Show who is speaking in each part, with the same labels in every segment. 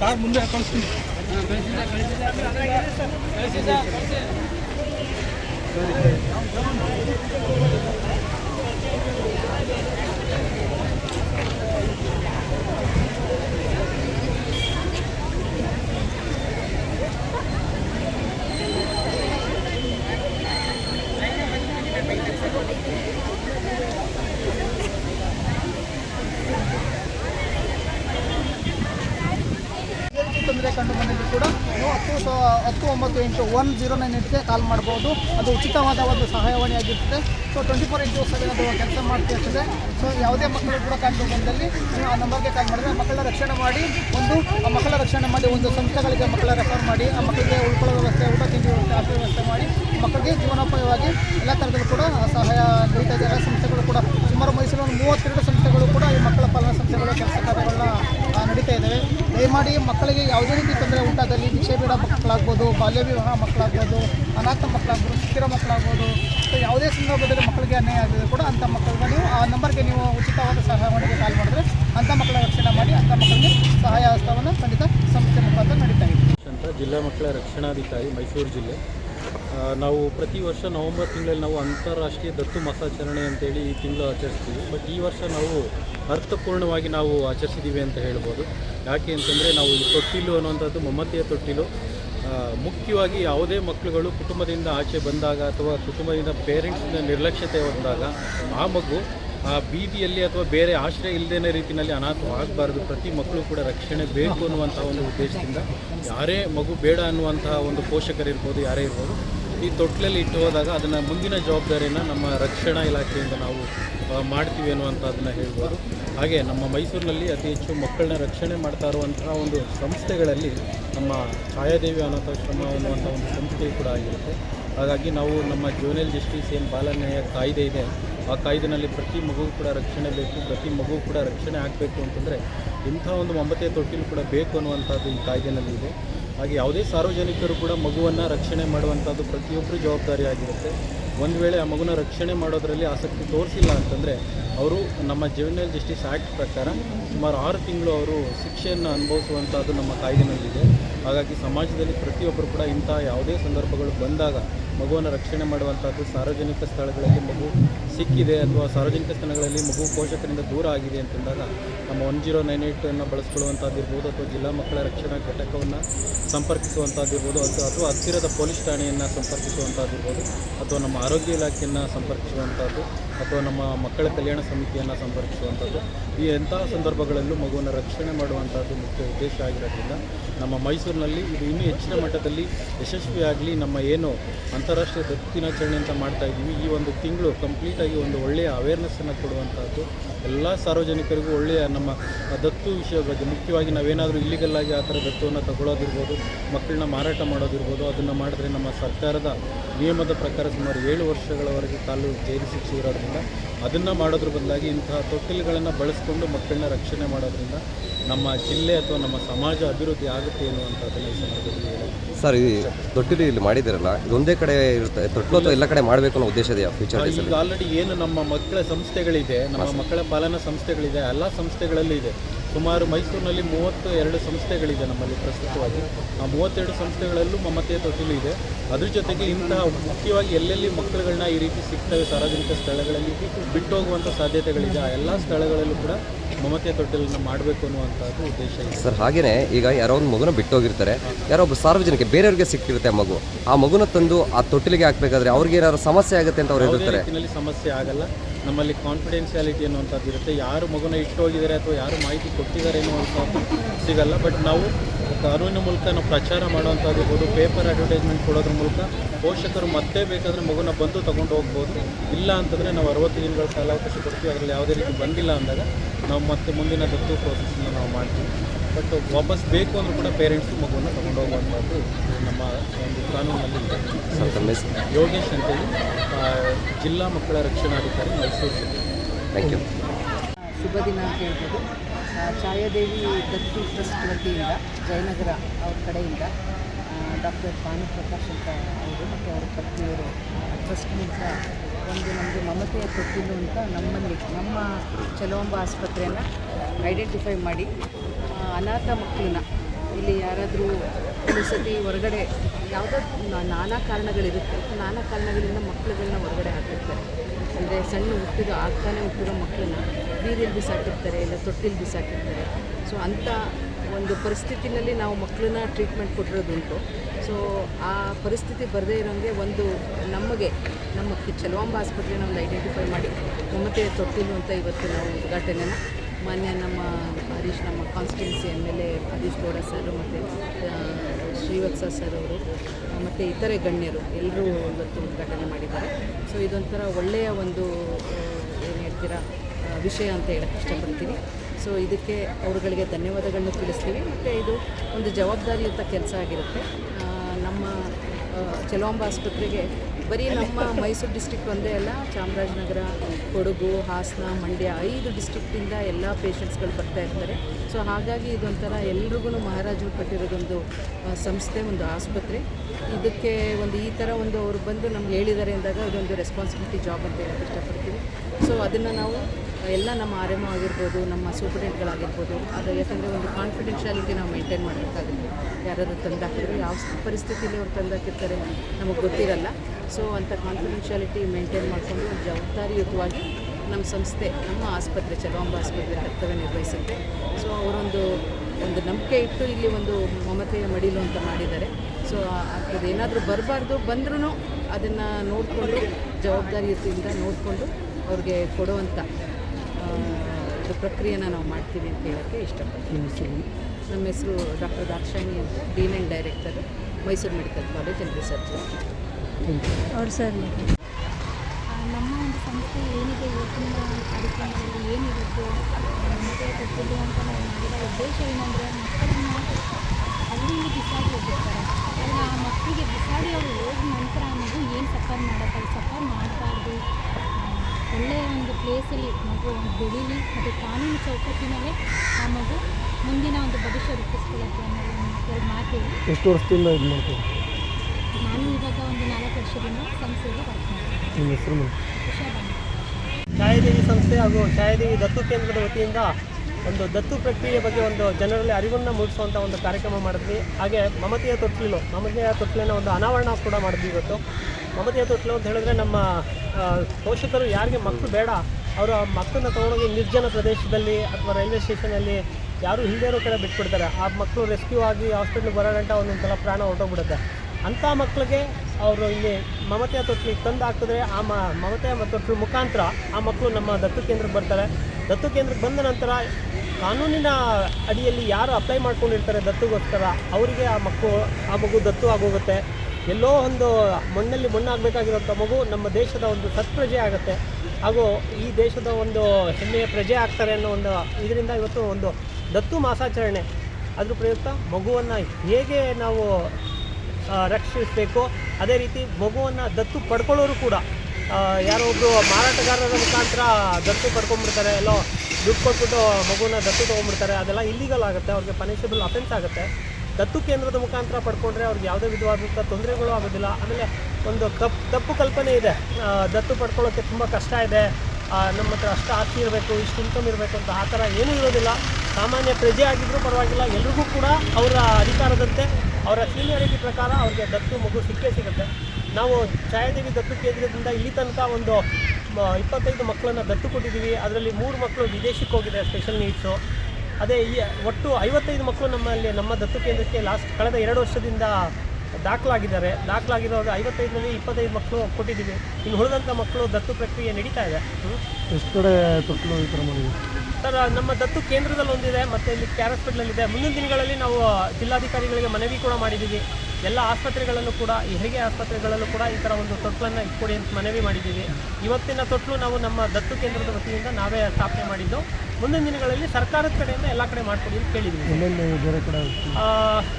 Speaker 1: Car ಮುಂದೆ ಕಳಿಸ್ತೀನಿ
Speaker 2: ತೊಂದರೆ ಕಂಡು ಬಂದಲ್ಲಿ ಕೂಡ. ನೀವು ಹತ್ತು ಹತ್ತು ಒಂಬತ್ತು ಎಂಟು ಒನ್ ಜೀರೋ ನೈನ್ ಏಟ್ಗೆ ಕಾಲ್ ಮಾಡ್ಬೋದು. ಅದು ಉಚಿತವಾದ ಒಂದು ಸಹಾಯವಾಣಿ ಆಗಿರ್ತದೆ so twenty four into seven ಅದು ಕೆಲಸ ಮಾಡ್ತಿರ್ತದೆ ಸೊ ಯಾವುದೇ ಮಕ್ಕಳು ಕೂಡ ಕಂಡು ಬಂದಲ್ಲಿ ನೀವು ಆ ನಂಬರ್ಗೆ ಕಾಲ್ ಮಾಡಿದ್ರೆ ಮಕ್ಕಳ ರಕ್ಷಣೆ ಮಾಡಿ ಒಂದು, ಆ ಮಕ್ಕಳ ರಕ್ಷಣೆ ಮಾಡಿ ಒಂದು ಸಂಸ್ಥೆಗಳಿಗೆ ಮಕ್ಕಳ ರೆಫರ್ ಮಾಡಿ, ಆ ಮಕ್ಕಳಿಗೆ ಉಳ್ಕೊಳ್ಳೋ ವ್ಯವಸ್ಥೆ ಆಟದ ವ್ಯವಸ್ಥೆ ಮಾಡಿ ಮಕ್ಕಳಿಗೆ ಜೀವನೋಪಾಯವಾಗಿ ಎಲ್ಲ ಥರದಲ್ಲೂ ಕೂಡ ಸಹಾಯ ನೀಡ್ತಾ ಇದ್ದಾರೆ ಸಂಸ್ಥೆಗಳು ಕೂಡ ಸುಮಾರು ಮೈಸೂರಿನ ಒಂದು ಮೂವತ್ತೆರಡು ಸಂಸ್ಥೆಗಳು ಕೂಡ ಈ ಮಕ್ಕಳ ಪಾಲನಾ ಸಂಸ್ಥೆಗಳು ಕೆಲಸ ಕಾರ್ಯಗಳನ್ನ ಆ, ನಡೀತಾ ಇದ್ದಾವೆ ದಯಮಾಡಿ ಮಕ್ಕಳಿಗೆ ಯಾವುದೇ ರೀತಿ ತೊಂದರೆ ಉಂಟಾದಲ್ಲಿ ನಿಕ್ಷೇಪೀಡ ಮಕ್ಕಳಾಗ್ಬೋದು ಬಾಲ್ಯ ವಿವಾಹ ಮಕ್ಕಳಾಗ್ಬೋದು, ಅನಾಥ ಮಕ್ಕಳಾಗ್ಬೋದು ಸ್ಥಿರ ಮಕ್ಕಳಾಗ್ಬೋದು, ಸೊ ಯಾವುದೇ ಸಂದರ್ಭದಲ್ಲಿ ಮಕ್ಕಳಿಗೆ ಅನ್ಯಾಯ ಆಗಿದೆ ಕೂಡ ಅಂಥ ಮಕ್ಕಳಿಗೆ ನೀವು ಆ ನಂಬರ್ಗೆ ನೀವು ಉಚಿತವಾದ ಸಹಾಯವಾಣಿಗೆ ಕಾಲ್ ಮಾಡಿದ್ರೆ ಅಂಥ ಮಕ್ಕಳ ರಕ್ಷಣೆ ಮಾಡಿ ಅಂಥ ಮಕ್ಕಳಿಗೆ ಸಹಾಯ ಹಸ್ತವನ್ನು ಖಂಡಿತ ಸಂಸ್ಥೆ ಮುಖಾಂತರ ನಡೀತಾ ಇದೆ.
Speaker 3: ಅಂತ ಜಿಲ್ಲಾ ಮಕ್ಕಳ ರಕ್ಷಣಾಧಿಕಾರಿ ಮೈಸೂರು ಜಿಲ್ಲೆ. ನಾವು ಪ್ರತಿ ವರ್ಷ ನವೆಂಬರ್ ತಿಂಗಳಲ್ಲಿ ನಾವು ಅಂತಾರಾಷ್ಟ್ರೀಯ ದತ್ತು ಮಾಸಾಚರಣೆ ಅಂತೇಳಿ ಈ ತಿಂಗಳು ಆಚರಿಸ್ತೀವಿ. ಬಟ್ ಈ ವರ್ಷ ನಾವು ಅರ್ಥಪೂರ್ಣವಾಗಿ ನಾವು ಆಚರಿಸಿದ್ದೀವಿ ಅಂತ ಹೇಳ್ಬೋದು. ಯಾಕೆ ಅಂತಂದರೆ ನಾವು ಈ ತೊಟ್ಟಿಲು ಅನ್ನುವಂಥದ್ದು ಮಮತೆಯ ತೊಟ್ಟಿಲು. ಮುಖ್ಯವಾಗಿ ಯಾವುದೇ ಮಕ್ಕಳುಗಳು ಕುಟುಂಬದಿಂದ ಆಚೆ ಬಂದಾಗ ಅಥವಾ ಕುಟುಂಬದಿಂದ ಪೇರೆಂಟ್ಸ್ನ ನಿರ್ಲಕ್ಷ್ಯತೆ ಬಂದಾಗ ಆ ಮಗು ಆ ಬೀದಿಯಲ್ಲಿ ಅಥವಾ ಬೇರೆ ಆಶ್ರಯ ಇಲ್ಲದೇ ರೀತಿಯಲ್ಲಿ ಅನಾಥವಾಗಬಾರ್ದು ಪ್ರತಿ ಮಕ್ಕಳು ಕೂಡ ರಕ್ಷಣೆ ಬೇಕು ಅನ್ನುವಂಥ ಒಂದು ಉದ್ದೇಶದಿಂದ ಯಾರೇ ಮಗು ಬೇಡ ಅನ್ನುವಂತಹ ಒಂದು ಪೋಷಕರಿರ್ಬೋದು, ಯಾರೇ ಇರ್ಬೋದು, ಈ ತೊಟ್ಟಲಲ್ಲಿ ಇಟ್ಟು ಹೋದಾಗ ಅದನ್ನು ಮುಂದಿನ ಜವಾಬ್ದಾರಿಯನ್ನು ನಮ್ಮ ರಕ್ಷಣಾ ಇಲಾಖೆಯಿಂದ ನಾವು ಮಾಡ್ತೀವಿ ಅನ್ನುವಂಥದ್ದನ್ನ ಹೇಳ್ಬೋದು. ಹಾಗೆ ನಮ್ಮ ಮೈಸೂರಿನಲ್ಲಿ ಅತಿ ಹೆಚ್ಚು ಮಕ್ಕಳನ್ನ ರಕ್ಷಣೆ ಮಾಡ್ತಾ ಇರುವಂತಹ ಒಂದು ಸಂಸ್ಥೆಗಳಲ್ಲಿ ನಮ್ಮ ಛಾಯಾದೇವಿ ಅನಾಥಾಶ್ರಮ ಅನ್ನುವಂಥ ಒಂದು ಸಂಸ್ಥೆ ಕೂಡ ಆಗಿರುತ್ತೆ. ಹಾಗಾಗಿ ನಾವು ನಮ್ಮ ಜೂನಿಯಲ್ ಜಸ್ಟಿಸ್ ಏನು ಬಾಲನ್ಯಾಯ ಕಾಯ್ದೆ ಇದೆ. ಆ ಕಾಯ್ದೆನಲ್ಲಿ ಪ್ರತಿ ಮಗುವು ಕೂಡ ರಕ್ಷಣೆ ಬೇಕು, ಪ್ರತಿ ಮಗು ಕೂಡ ರಕ್ಷಣೆ ಆಗಬೇಕು ಅಂತಂದರೆ ಇಂಥ ಒಂದು ಮಮತೆ ತೊಟ್ಟಿಲು ಕೂಡ ಬೇಕು ಅನ್ನುವಂಥದ್ದು ಈ ಕಾಯ್ದೆನಲ್ಲಿ ಇದೆ. ಹಾಗೆ ಯಾವುದೇ ಸಾರ್ವಜನಿಕರು ಕೂಡ ಮಗುವನ್ನು ರಕ್ಷಣೆ ಮಾಡುವಂಥದ್ದು ಪ್ರತಿಯೊಬ್ಬರು ಜವಾಬ್ದಾರಿಯಾಗಿರುತ್ತೆ ಒಂದು ವೇಳೆ ಆ ಮಗುನ ರಕ್ಷಣೆ ಮಾಡೋದರಲ್ಲಿ ಆಸಕ್ತಿ ತೋರಿಸಿಲ್ಲ ಅಂತಂದರೆ ಅವರು ನಮ್ಮ ಜುವೆನಲ್ ಜಸ್ಟಿಸ್ ಆ್ಯಕ್ಟ್ ಪ್ರಕಾರ ಸುಮಾರು ಆರು ತಿಂಗಳು ಅವರು ಶಿಕ್ಷೆಯನ್ನು ಅನುಭವಿಸುವಂಥದ್ದು ನಮ್ಮ ಕಾಯ್ದೆನಲ್ಲಿದೆ. ಹಾಗಾಗಿ ಸಮಾಜದಲ್ಲಿ ಪ್ರತಿಯೊಬ್ಬರು ಕೂಡ ಇಂಥ ಯಾವುದೇ ಸಂದರ್ಭಗಳು ಬಂದಾಗ ಮಗುವನ್ನು ರಕ್ಷಣೆ ಮಾಡುವಂಥದ್ದು ಸಾರ್ವಜನಿಕ ಸ್ಥಳಗಳಲ್ಲಿ ಮಗು ಸಿಕ್ಕಿದೆ ಅಥವಾ ಸಾರ್ವಜನಿಕ ಸ್ಥಳಗಳಲ್ಲಿ ಮಗು ಪೋಷಕರಿಂದ ದೂರ ಆಗಿದೆ ಅಂತಂದಾಗ ನಮ್ಮ ಒನ್ ಜೀರೋ ನೈನ್ ಏಯ್ಟನ್ನು ಬಳಸ್ಕೊಳ್ಳುವಂಥದ್ದಿರ್ಬೋದು ಅಥವಾ ಜಿಲ್ಲಾ ಮಕ್ಕಳ ರಕ್ಷಣಾ ಘಟಕವನ್ನು ಸಂಪರ್ಕಿಸುವಂಥದ್ದಿರ್ಬೋದು ಅಥವಾ ಅಥವಾ ಹತ್ತಿರದ ಪೊಲೀಸ್ ಠಾಣೆಯನ್ನು ಸಂಪರ್ಕಿಸುವಂಥದ್ದಿರ್ಬೋದು ಅಥವಾ ನಮ್ಮ ಆರೋಗ್ಯ ಇಲಾಖೆಯನ್ನು ಸಂಪರ್ಕಿಸುವಂಥದ್ದು ಅಥವಾ ನಮ್ಮ ಮಕ್ಕಳ ಕಲ್ಯಾಣ ಸಮಿತಿಯನ್ನು ಸಂಪರ್ಕಿಸುವಂಥದ್ದು ಈ ಎಂಥ ಸಂದರ್ಭಗಳಲ್ಲೂ ಮಗುವನ್ನು ರಕ್ಷಣೆ ಮಾಡುವಂಥದ್ದು ಮುಖ್ಯ ಉದ್ದೇಶ ಆಗಿರೋದ್ರಿಂದ ನಮ್ಮ ಮೈಸೂರಿನಲ್ಲಿ ಇದು ಇನ್ನೂ ಹೆಚ್ಚಿನ ಮಟ್ಟದಲ್ಲಿ ಯಶಸ್ವಿಯಾಗಲಿ ನಮ್ಮ ಏನು ಅಂತಾರಾಷ್ಟ್ರೀಯ ದತ್ತು ದಿನಾಚರಣೆ ಅಂತ ಮಾಡ್ತಾ ಇದ್ದೀವಿ. ಈ ಒಂದು ತಿಂಗಳು ಕಂಪ್ಲೀಟಾಗಿ ಒಂದು ಒಳ್ಳೆಯ ಅವೇರ್ನೆಸ್ಸನ್ನು ಕೊಡುವಂಥದ್ದು ಎಲ್ಲ ಸಾರ್ವಜನಿಕರಿಗೂ ಒಳ್ಳೆಯ ನಮ್ಮ ದತ್ತು ವಿಷಯ ಬಗ್ಗೆ ಮುಖ್ಯವಾಗಿ ನಾವೇನಾದರೂ ಇಲ್ಲಿಗಲ್ಲಾಗಿ ಆ ಥರ ದತ್ತುವನ್ನು ತಗೊಳ್ಳೋದಿರ್ಬೋದು ಮಕ್ಕಳನ್ನ ಮಾರಾಟ ಮಾಡೋದಿರ್ಬೋದು ಅದನ್ನು ಮಾಡಿದ್ರೆ ನಮ್ಮ ಸರ್ಕಾರದ ನಿಯಮದ ಪ್ರಕಾರ ಸುಮಾರು ಏಳು ವರ್ಷಗಳವರೆಗೆ ಕಾಲು ಜೈಲು ಶಿಕ್ಷೆ ಇರೋದ್ರಿಂದ ಅದನ್ನು ಮಾಡೋದ್ರ ಬದಲಾಗಿ ಇಂತಹ ತೊಟ್ಟಿಲುಗಳನ್ನು ಬಳಸ್ಕೊಂಡು ಮಕ್ಕಳನ್ನ ರಕ್ಷಣೆ ಮಾಡೋದ್ರಿಂದ ನಮ್ಮ ಜಿಲ್ಲೆ ಅಥವಾ ನಮ್ಮ ಸಮಾಜ ಅಭಿವೃದ್ಧಿ ಆಗುತ್ತೆ ಅನ್ನುವಂಥದ್ದನ್ನು ಈ ಸಂದರ್ಭದಲ್ಲಿ
Speaker 4: ಸರ್ ಈ ತೊಟ್ಟಿಲು ಇಲ್ಲಿ ಮಾಡಿದಿರಲ್ಲ ಇದೊಂದೇ ಕಡೆ ಇರುತ್ತೆ ತೊಟ್ಟಿಲು ಎಲ್ಲ ಕಡೆ ಮಾಡಬೇಕು ಅನ್ನೋ ಉದ್ದೇಶ ಇದೆಯಾ ಫ್ಯೂಚರ್
Speaker 3: ಈಗ ಆಲ್ರೆಡಿ ಏನು ನಮ್ಮ ಮಕ್ಕಳ ಸಂಸ್ಥೆಗಳಿದೆ ನಮ್ಮ ಮಕ್ಕಳ ಪಾಲನಾ ಸಂಸ್ಥೆಗಳಿದೆ, ಎಲ್ಲ ಸಂಸ್ಥೆಗಳಲ್ಲಿ ಇದೆ. ಸುಮಾರು ಮೈಸೂರಿನಲ್ಲಿ ಮೂವತ್ತು ಎರಡು ಸಂಸ್ಥೆಗಳಿದೆ ನಮ್ಮಲ್ಲಿ ಪ್ರಸ್ತುತವಾಗಿ. ಆ ಮೂವತ್ತೆರಡು ಸಂಸ್ಥೆಗಳಲ್ಲೂ ಮಮತೆಯ ತೊಟ್ಟಿಲು ಇದೆ. ಅದ್ರ ಜೊತೆಗೆ ಇಂತಹ ಮುಖ್ಯವಾಗಿ ಎಲ್ಲೆಲ್ಲಿ ಮಕ್ಕಳುಗಳನ್ನ ಈ ರೀತಿ ಸಿಗ್ತವೆ ಸಾರ್ವಜನಿಕ ಸ್ಥಳಗಳಲ್ಲಿ ಬಿಟ್ಟು ಹೋಗುವಂಥ ಸಾಧ್ಯತೆಗಳಿದೆ, ಆ ಎಲ್ಲ ಸ್ಥಳಗಳಲ್ಲೂ ಕೂಡ ಮಮತೆಯ ತೊಟ್ಟಿಲನ್ನು ಮಾಡಬೇಕು ಅನ್ನುವಂಥದ್ದು ಉದ್ದೇಶ ಇದೆ.
Speaker 4: ಸರ್ ಹಾಗೆಯೇ ಈಗ ಯಾರೋ ಒಂದು ಮಗುನ ಬಿಟ್ಟೋಗಿರ್ತಾರೆ. ಯಾರೋ ಒಬ್ಬ ಸಾರ್ವಜನಿಕ ಬೇರೆಯವ್ರಿಗೆ ಸಿಕ್ಕಿರುತ್ತೆ ಆ ಮಗು. ಆ ಮಗುನ ತಂದು ಆ ತೊಟ್ಟಿಲಿಗೆ ಹಾಕಬೇಕಾದ್ರೆ ಅವ್ರಿಗೆ ಏನಾದ್ರು ಸಮಸ್ಯೆ ಆಗುತ್ತೆ ಅಂತ ಅವ್ರು ಹೇಳ್ತಾರೆ.
Speaker 3: ಸಮಸ್ಯೆ ಆಗಲ್ಲ. ನಮ್ಮಲ್ಲಿ ಕಾನ್ಫಿಡೆನ್ಸಿಯಾಲಿಟಿ ಅನ್ನುವಂಥದ್ದು ಇರುತ್ತೆ. ಯಾರು ಮಗುನ ಇಟ್ಟು ಹೋಗಿದ್ದಾರೆ ಅಥವಾ ಯಾರು ಮಾಹಿತಿ ಕೊಟ್ಟಿದ್ದಾರೆ ಅನ್ನುವಂಥದ್ದು ಸಿಗಲ್ಲ. ಬಟ್ ನಾವು ಕಾನೂನಿನ ಮೂಲಕ ನಾವು ಪ್ರಚಾರ ಮಾಡುವಂಥದ್ದು ಇರ್ಬೋದು ಪೇಪರ್ ಅಡ್ವರ್ಟೈಸ್ಮೆಂಟ್ ಕೊಡೋದ್ರ ಮೂಲಕ ಪೋಷಕರು ಮತ್ತೆ ಬೇಕಾದರೆ ಮಗುನ ಬಂದು ತೊಗೊಂಡು ಹೋಗ್ಬೋದು. ಇಲ್ಲ ಅಂತಂದರೆ ನಾವು ಅರವತ್ತು ದಿನಗಳ ಕಾಲಾವಕಾಶ ಕೊಡ್ತೀವಿ ಅದರಲ್ಲಿ ಯಾವುದೇ ರೀತಿ ಬಂದಿಲ್ಲ ಅಂದಾಗ ನಾವು ಮತ್ತೆ ಮುಂದಿನ ದತ್ತು ಪ್ರೋಸೆಸ್ನ ನಾವು ಮಾಡ್ತೀವಿ. ಬಟ್ ವಾಪಸ್ ಬೇಕು ಅಂದರೂ ಕೂಡ ಪೇರೆಂಟ್ಸು ಮಗುವನ್ನು ತೊಗೊಂಡು ಹೋಗುವಂಥದ್ದು ನಮ್ಮ ಒಂದು ಕಾನೂನಿನಲ್ಲಿ ಇದೆ.
Speaker 4: ಸರ್ ತಮ್ಮ
Speaker 3: ಯೋಗೇಶ್ ಅಂತೇಳಿ ಜಿಲ್ಲಾ ಮಕ್ಕಳ ರಕ್ಷಣಾಧಿಕಾರಿ ಮೈಸೂರು.
Speaker 4: ಥ್ಯಾಂಕ್ ಯು
Speaker 5: ಶುಭ ದಿನ ಅಂತ ಹೇಳ್ಬೋದು. ಛಾಯಾದೇವಿ ದತ್ತು ಟ್ರಸ್ಟ್ ವತಿಯಿಂದ, ಜಯನಗರ ಅವ್ರ ಕಡೆಯಿಂದ ಡಾಕ್ಟರ್ ಪಾನು ಪ್ರಕಾಶ್ ಅಂತ ಅವರು ಮತ್ತು ಅವರ ಪತ್ನಿಯವರು ಟ್ರಸ್ಟ್ ಮೂಲಕ ಒಂದು ನಮಗೆ ಮಮತೆಯ ಕೊಟ್ಟಿದ್ದು ಅಂತ ನಮ್ಮಲ್ಲಿ, ನಮ್ಮ ಚಲೋಂಬ ಆಸ್ಪತ್ರೆಯನ್ನು ಐಡೆಂಟಿಫೈ ಮಾಡಿ ಅನಾಥ ಮಕ್ಕಳನ್ನ ಇಲ್ಲಿ ಯಾರಾದರೂ ಒಂದು ಸತಿ ಹೊರಗಡೆ ಯಾವುದೋ ನಾನಾ ಕಾರಣಗಳಿರುತ್ತೆ. ನಾನಾ ಕಾರಣಗಳಿಂದ ಮಕ್ಕಳುಗಳನ್ನ ಹೊರಗಡೆ ಹಾಕಿರ್ತಾರೆ. ಅಂದರೆ ಸಣ್ಣ ಹುಟ್ಟಿದ ಆಗ್ತಾನೆ ಹುಟ್ಟಿರೋ ಮಕ್ಕಳನ್ನ ಬೀದಿಯಲ್ಲಿ ಬಿಸಾಕಿರ್ತಾರೆ ಇಲ್ಲ ತೊಟ್ಟಿಲಿ ಬಿಸಾಕಿರ್ತಾರೆ. ಸೊ ಅಂಥ ಒಂದು ಪರಿಸ್ಥಿತಿನಲ್ಲಿ ನಾವು ಮಕ್ಕಳನ್ನ ಟ್ರೀಟ್ಮೆಂಟ್ ಕೊಟ್ಟಿರೋದುಂಟು. ಸೊ ಆ ಪರಿಸ್ಥಿತಿ ಬರದೇ ಇರೋಂಗೆ ಒಂದು ನಮಗೆ, ನಮ್ಮ ಕಿ- ಚಲವಾಂಬ ಆಸ್ಪತ್ರೆನ ಒಂದು ಐಡೆಂಟಿಫೈ ಮಾಡಿ ಮಮತೆಯ ತೊಟ್ಟಿಲು ಅಂತ ಇವತ್ತು ನಾವು ಉದ್ಘಾಟನೆನ ಮಾನ್ಯ ನಮ್ಮ ಹರೀಶ್, ನಮ್ಮ constituency M L A Harish Gowda sir ಮತ್ತು ಶ್ರೀವತ್ಸ ಸರ್ ಅವರು, ಮತ್ತು ಇತರೆ ಗಣ್ಯರು ಎಲ್ಲರೂ ಇವತ್ತು ಉದ್ಘಾಟನೆ ಮಾಡಿದ್ದಾರೆ. ಸೊ ಇದೊಂಥರ ಒಳ್ಳೆಯ ಒಂದು ಏನು ಹೇಳ್ತೀರಾ ವಿಷಯ ಅಂತ ಹೇಳಕ್ಕೆ ಇಷ್ಟಪಡ್ತೀನಿ. ಸೊ ಇದಕ್ಕೆ ಅವರುಗಳಿಗೆ ಧನ್ಯವಾದಗಳನ್ನು ತಿಳಿಸ್ತೀವಿ. ಮತ್ತು ಇದು ಒಂದು ಜವಾಬ್ದಾರಿಯುತ ಕೆಲಸ ಆಗಿರುತ್ತೆ. ನಮ್ಮ ಚೆಲೋಂಬ ಆಸ್ಪತ್ರೆಗೆ ಬರೀ ನಮ್ಮ ಮೈಸೂರು ಡಿಸ್ಟಿಕ್ ಒಂದೇ ಅಲ್ಲ, ಚಾಮರಾಜನಗರ, ಕೊಡಗು, ಹಾಸನ, ಮಂಡ್ಯ ಐದು ಡಿಸ್ಟಿಕ್ಟಿಂದ ಎಲ್ಲ ಪೇಷಂಟ್ಸ್ಗಳು ಬರ್ತಾ ಇರ್ತಾರೆ. ಸೊ ಹಾಗಾಗಿ ಇದೊಂಥರ ಎಲ್ರಿಗೂ ಮಹಾರಾಜರು ಕಟ್ಟಿರೋದೊಂದು ಸಂಸ್ಥೆ, ಒಂದು ಆಸ್ಪತ್ರೆ. ಇದಕ್ಕೆ ಒಂದು ಈ ಥರ ಒಂದು ಅವರು ಬಂದು ನಮ್ಗೆ ಹೇಳಿದ್ದಾರೆ ಅಂದಾಗ ಅದೊಂದು ರೆಸ್ಪಾನ್ಸಿಬಿಲಿಟಿ ಜಾಬ್ ಅಂತ ಹೇಳಕ್ಕೆ ಇಷ್ಟಪಡ್ತೀವಿ ಸೊ ಅದನ್ನು ನಾವು, ಎಲ್ಲ ನಮ್ಮ ಆರ್ ಎಂ ಆಗಿರ್ಬೋದು, ನಮ್ಮ ಸೂಪರಿಂಟೆಂಟ್ಗಳಾಗಿರ್ಬೋದು ಅದು ಯಾಕಂದರೆ ಒಂದು ಕಾನ್ಫಿಡೆನ್ಷಿಯಾಲಿಟಿ ನಾವು ಮೇಂಟೈನ್ ಮಾಡಬೇಕಾಗುತ್ತೆ. ಯಾರಾದರೂ ತಂದಾಕಿದ್ರು, ಯಾವ ಪರಿಸ್ಥಿತಿಯಲ್ಲಿ ಅವ್ರು ತಂದಾಕಿರ್ತಾರೆ ನಮಗೆ ಗೊತ್ತಿರಲ್ಲ. ಸೊ ಅಂಥ ಕಾನ್ಫಿಡೆನ್ಷಿಯಾಲಿಟಿ ಮೇಂಟೈನ್ ಮಾಡಿಕೊಂಡು ಜವಾಬ್ದಾರಿಯುತವಾಗಿ ನಮ್ಮ ಸಂಸ್ಥೆ ನಮ್ಮ ಆಸ್ಪತ್ರೆ ಚಲವಾಂಬ ಆಸ್ಪತ್ರೆ ಕರ್ತವ್ಯ ನಿರ್ವಹಿಸುತ್ತೆ. ಸೊ ಅವರೊಂದು ಒಂದು ನಂಬಿಕೆ ಇಟ್ಟು ಇಲ್ಲಿ ಒಂದು ಮಮತೆಯ ಮಡಿಲು ಅಂತ ಮಾಡಿದ್ದಾರೆ. ಸೊ ಅದು ಏನಾದರೂ ಬರಬಾರ್ದು ಬಂದ್ರೂ ಅದನ್ನು ನೋಡಿಕೊಂಡು ಜವಾಬ್ದಾರಿಯುತಿಯಿಂದ ನೋಡಿಕೊಂಡು ಅವ್ರಿಗೆ ಕೊಡುವಂಥ ಪ್ರಕ್ರಿಯೆನ ನಾವು ಮಾಡ್ತೀವಿ ಅಂತ ಹೇಳೋಕ್ಕೆ ಇಷ್ಟಪಡ್ತೀನಿ. ನಮ್ಮ ಹೆಸರು? ಡಾಕ್ಟರ್ ದಾಕ್ಷಾಯಿಣಿ ಅಂತ dean and director Mysuru medical college and research
Speaker 1: ಅವ್ರು ಸರ್ ನಮ್ಮ ಒಂದು ಸಂಸ್ಥೆ ಏನಿದೆ ಇವತ್ತಿನ ಕಾರ್ಯಕ್ರಮದಲ್ಲಿ ಏನಿರುತ್ತೆ ಮದುವೆ ಕೊಟ್ಟಿದ್ದು ಅಂತ ನಾವು ಮಾಡಿದ ಉದ್ದೇಶ ಏನಂದರೆ ಮಕ್ಕಳನ್ನು ಅಲ್ಲಿ ಬಿಸಾಡಿ ಹೋಗಿರ್ತಾರೆ. ಆದರೆ ಆ ಮಕ್ಕಳಿಗೆ ಬಿಸಾಡಿ ಅವರು ಹೋದ ನಂತರ ಆ ಮಗು ಏನು ಸಫರ್ ಮಾಡುತ್ತೆ ಅದು ಸಫರ್ ಮಾಡಬಾರ್ದು. ಒಳ್ಳೆಯ ಒಂದು ಪ್ಲೇಸಲ್ಲಿ ಮಗು ಬೆಳೀಲಿ ಮತ್ತು ಕಾನೂನು ಚೌಕಟ್ಟಿನಲ್ಲೇ ಆ ಮಗು ಮುಂದಿನ ಒಂದು ಭವಿಷ್ಯ ರೂಪಿಸ್ಕೊಳ್ಳೋಕ್ಕೆ ಅನ್ನೋದು ಒಂದು ಎರಡು ಮಾತು
Speaker 2: ಎಷ್ಟು ವರ್ಷದಿಂದ ಇದು ಮಾಡ್ತೀವಿ
Speaker 1: ನಾನು ಇವಾಗ ಒಂದು ನಾಲ್ಕು ವರ್ಷದಿಂದ ಸಂಸ್ಥೆಯಲ್ಲಿ ವರ್ಕ್ ಮಾಡ್ತೀನಿ
Speaker 2: ನಿಮ್ಮ ಹೆಸರು
Speaker 6: ಛಾಯಾದೇವಿ ಸಂಸ್ಥೆ ಹಾಗೂ ಛಾಯಾದೇವಿ ದತ್ತು ಕೇಂದ್ರದ ವತಿಯಿಂದ ಒಂದು ದತ್ತು ಪ್ರಕ್ರಿಯೆ ಬಗ್ಗೆ ಒಂದು ಜನರಲ್ಲಿ ಅರಿವನ್ನು ಮೂಡಿಸುವಂಥ ಒಂದು ಕಾರ್ಯಕ್ರಮ ಮಾಡಿದ್ವಿ. ಹಾಗೆ ಮಮತೆಯ ತೊಟ್ಟಿಲು ಮಮತೆಯ ತೊಟ್ಟಿಲಿನ ಒಂದು ಅನಾವರಣ ಕೂಡ ಮಾಡಿದ್ವಿ ಇವತ್ತು. ಮಮತೆಯ ತೊಟ್ಟಿಲು ಅಂತ ಹೇಳಿದ್ರೆ ನಮ್ಮ ಪೋಷಕರು ಯಾರಿಗೆ ಮಕ್ಕಳು ಬೇಡ ಅವರು ಆ ಮಕ್ಕಳನ್ನ ತೊಗೊಂಡೋಗಿ ನಿರ್ಜನ ಪ್ರದೇಶದಲ್ಲಿ ಅಥವಾ ರೈಲ್ವೆ ಸ್ಟೇಷನಲ್ಲಿ ಯಾರು ಹಿಂದೆ ಇರೋ ಕಡೆ ಬಿಟ್ಬಿಡ್ತಾರೆ. ಆ ಮಕ್ಕಳು ರೆಸ್ಕ್ಯೂ ಆಗಿ ಹಾಸ್ಪಿಟ್ಲಿಗೆ ಬರೋ ಗಂಟ ಒಂದೊಂದು ಸಲ ಪ್ರಾಣ ಹೊರಟೋಗ್ಬಿಡುತ್ತೆ. ಅಂಥ ಮಕ್ಕಳಿಗೆ ಅವರು ಇಲ್ಲಿ ಮಮತೆಯ ತೊಟ್ಟಿಗೆ ತಂದು ಹಾಕಿದ್ರೆ ಆ ಮಮತೆಯ ತೊಟ್ಟಲು ಮುಖಾಂತರ ಆ ಮಕ್ಕಳು ನಮ್ಮ ದತ್ತು ಕೇಂದ್ರಕ್ಕೆ ಬರ್ತಾರೆ. ದತ್ತು ಕೇಂದ್ರಕ್ಕೆ ಬಂದ ನಂತರ ಕಾನೂನಿನ ಅಡಿಯಲ್ಲಿ ಯಾರು ಅಪ್ಲೈ ಮಾಡ್ಕೊಂಡಿರ್ತಾರೆ ದತ್ತುಗೋಸ್ಕರ, ಅವರಿಗೆ ಆ ಮಕ್ಕಳು ಆ ಮಗು ದತ್ತು ಆಗೋಗುತ್ತೆ. ಎಲ್ಲೋ ಒಂದು ಮಣ್ಣಲ್ಲಿ ಮಣ್ಣಾಗಬೇಕಾಗಿರುವಂಥ ಮಗು ನಮ್ಮ ದೇಶದ ಒಂದು ಸತ್ಪ್ರಜೆ ಆಗುತ್ತೆ. ಹಾಗೂ ಈ ದೇಶದ ಒಂದು ಹೆಮ್ಮೆಯ ಪ್ರಜೆ ಆಗ್ತಾರೆ ಅನ್ನೋ ಒಂದು ಇದರಿಂದ ಇವತ್ತು ಒಂದು ದತ್ತು ಮಾಸಾಚರಣೆ. ಅದ್ರ ಪ್ರಯುಕ್ತ ಮಗುವನ್ನು ಹೇಗೆ ನಾವು ರಕ್ಷಿಸಬೇಕು. ಅದೇ ರೀತಿ ಮಗುವನ್ನು ದತ್ತು ಪಡ್ಕೊಳ್ಳೋರು ಕೂಡ ಯಾರೋ ಒಬ್ಬರು ಮಾರಾಟಗಾರರ ಮುಖಾಂತರ ದತ್ತು ಪಡ್ಕೊಂಡ್ಬಿಡ್ತಾರೆ, ಎಲ್ಲೋ ದುಡ್ಡು ಕೊಟ್ಬಿಟ್ಟು ಮಗುನ ದತ್ತು ತೊಗೊಂಡ್ಬಿಡ್ತಾರೆ, ಅದೆಲ್ಲ ಇಲ್ಲಿಗಲ್ ಆಗುತ್ತೆ, ಅವ್ರಿಗೆ ಪನಿಷಬಲ್ ಅಫೆನ್ಸ್ ಆಗುತ್ತೆ. ದತ್ತು ಕೇಂದ್ರದ ಮುಖಾಂತರ ಪಡ್ಕೊಂಡ್ರೆ ಅವ್ರಿಗೆ ಯಾವುದೇ ವಿಧವಾದಂಥ ತೊಂದರೆಗಳು ಆಗೋದಿಲ್ಲ. ಆಮೇಲೆ ಒಂದು ಕಪ್ ತಪ್ಪು ಕಲ್ಪನೆ ಇದೆ. ದತ್ತು ಪಡ್ಕೊಳ್ಳೋಕ್ಕೆ ತುಂಬ ಕಷ್ಟ ಇದೆ. ನಮ್ಮ ಹತ್ರ ಅಷ್ಟು ಆಸ್ತಿ ಇರಬೇಕು, ಇಷ್ಟು ಇನ್ಕಮ್ ಇರಬೇಕು ಅಂತ ಆ ಥರ ಏನೂ ಇರೋದಿಲ್ಲ. ಸಾಮಾನ್ಯ ಪ್ರಜೆ ಆಗಿದ್ದರೂ ಪರವಾಗಿಲ್ಲ, ಎಲ್ರಿಗೂ ಕೂಡ ಅವರ ಅಧಿಕಾರದಂತೆ, ಅವರ ಸೀನಿಯಾರಿಟಿ ಪ್ರಕಾರ ಅವ್ರಿಗೆ ದತ್ತು, ಮಗು ಸಿಕ್ಕೇ ಸಿಗುತ್ತೆ. ನಾವು ಛಾಯಾದೇವಿ ದತ್ತು ಕೇಂದ್ರದಿಂದ ಇಲ್ಲಿ ತನಕ ಒಂದು ಇಪ್ಪತ್ತೈದು ಮಕ್ಕಳನ್ನು ದತ್ತು ಕೊಟ್ಟಿದ್ದೀವಿ. ಅದರಲ್ಲಿ ಮೂರು ಮಕ್ಕಳು ವಿದೇಶಕ್ಕೆ ಹೋಗಿದೆ ಸ್ಪೆಷಲ್ ನೀಡ್ಸು ಅದೇ ಈ, ಒಟ್ಟು ಐವತ್ತೈದು ಮಕ್ಕಳು ನಮ್ಮಲ್ಲಿ, ನಮ್ಮ ದತ್ತು ಕೇಂದ್ರಕ್ಕೆ ಲಾಸ್ಟ್ ಕಳೆದ ಎರಡು ವರ್ಷದಿಂದ ದಾಖಲಾಗಿದ್ದಾರೆ. ದಾಖಲಾಗಿರೋದು ಐವತ್ತೈದರಲ್ಲಿ ಇಪ್ಪತ್ತೈದು ಮಕ್ಕಳು ಕೊಟ್ಟಿದ್ದೀವಿ. ಇನ್ನು ಉಳಿದಂಥ ಮಕ್ಕಳು ದತ್ತು ಪ್ರಕ್ರಿಯೆ ನಡೀತಾ ಇದೆ.
Speaker 2: ಎಷ್ಟು ಕಡೆ ತೊಟ್ಟಲು ಈ ಥರ
Speaker 6: ಸರ್ ನಮ್ಮ ದತ್ತು ಕೇಂದ್ರದಲ್ಲಿ ಒಂದಿದೆ ಮತ್ತು ಇಲ್ಲಿ ಕ್ಯಾರ್ ಹಾಸ್ಪಿಟ್ಲಲ್ಲಿದೆ ಮುಂದಿನ ದಿನಗಳಲ್ಲಿ ನಾವು ಜಿಲ್ಲಾಧಿಕಾರಿಗಳಿಗೆ ಮನವಿ ಕೂಡ ಮಾಡಿದ್ದೀವಿ. ಎಲ್ಲ ಆಸ್ಪತ್ರೆಗಳಲ್ಲೂ ಕೂಡ ಈ ಹೆರಿಗೆ ಆಸ್ಪತ್ರೆಗಳಲ್ಲೂ ಕೂಡ ಈ ಥರ ಒಂದು ತೊಟ್ಲನ್ನು ಇಟ್ಕೊಡಿ ಅಂತ ಮನವಿ ಮಾಡಿದ್ದೀವಿ. ಇವತ್ತಿನ ತೊಟ್ಲು ನಾವು ನಮ್ಮ ದತ್ತು ಕೇಂದ್ರದ ವತಿಯಿಂದ ನಾವೇ ಸ್ಥಾಪನೆ ಮಾಡಿದ್ದು. ಮುಂದಿನ ದಿನಗಳಲ್ಲಿ ಸರ್ಕಾರದ ಕಡೆಯಿಂದ ಎಲ್ಲ ಕಡೆ ಮಾಡಿಕೊಡಿ ಅಂತ ಕೇಳಿದ್ದೀವಿ.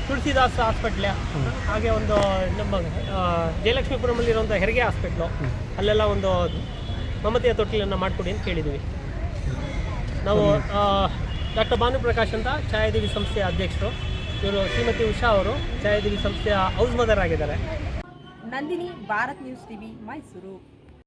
Speaker 6: ತುಳಸಿದಾಸ್ ಹಾಸ್ಪಿಟ್ಲೆ. ಹಾಗೆ ಒಂದು ನಮ್ಮ ಜಯಲಕ್ಷ್ಮೀಪುರಮಲ್ಲಿರುವಂಥ ಹೆರಿಗೆ ಹಾಸ್ಪಿಟ್ಲು. ಅಲ್ಲೆಲ್ಲ ಒಂದು ಮಮತೆಯ ತೊಟ್ಟಿಲನ್ನು ಮಾಡಿಕೊಡಿ ಅಂತ ಕೇಳಿದ್ದೀವಿ. ನಾವು ಡಾಕ್ಟರ್ ಭಾನುಪ್ರಕಾಶ್ ಅಂತ ಛಾಯಾದೇವಿ ಸಂಸ್ಥೆಯ ಅಧ್ಯಕ್ಷರು. ಇವರು ಶ್ರೀಮತಿ ಉಷಾ ಅವರು ಛಾಯಾದೇವಿ ಸಂಸ್ಥೆಯ ಹೌಸ್ ಮದರ್ ಆಗಿದ್ದಾರೆ.
Speaker 7: Nandini, Bharat news TV, Mysuru.